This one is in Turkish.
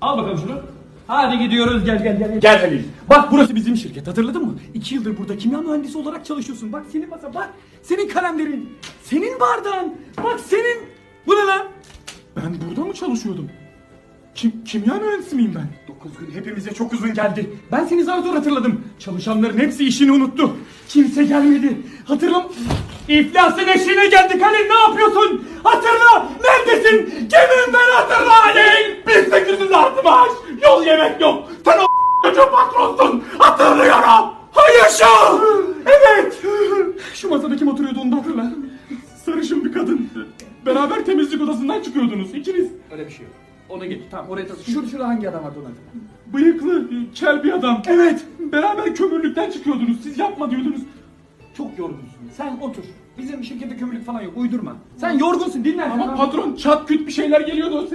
Al bakalım şunu. Hadi gidiyoruz gel gel gel. Gel Halil. Bak burası bizim şirket hatırladın mı? İki yıldır burada kimya mühendisi olarak çalışıyorsun. Bak senin masa bak. Senin kalemlerin. Senin bardağın. Bak senin. Bu ne lan? Ben burada mı çalışıyordum? Kim, kimya mühendisi miyim ben? 9 gün hepimize çok uzun geldi. Ben seni zar zor hatırladım. Çalışanların hepsi işini unuttu. Kimse gelmedi. Hatırlam... İflasın eşiğine geldik Halil ne yapıyorsun? Hatırla! Neredesin? Kimim ben hatırla Yol yemek yok! Sen o çocuğu patronsun! Hatırlıyorum! Hayır Evet! Şu masada kim oturuyordu onu da hatırla. Sarışın bir kadın. Beraber temizlik odasından çıkıyordunuz ikiniz. Öyle bir şey yok. Ona git. Tamam oraya taşı. Şurada şurada hangi adam vardı ona? Bıyıklı, kel bir adam. Evet, beraber kömürlükten çıkıyordunuz. Siz yapma diyordunuz. Çok yorgunsun. Sen otur. Bizim şirkette kömürlük falan yok. Uydurma. Sen yorgunsun dinlen. Ama patron çat küt bir şeyler geliyordu.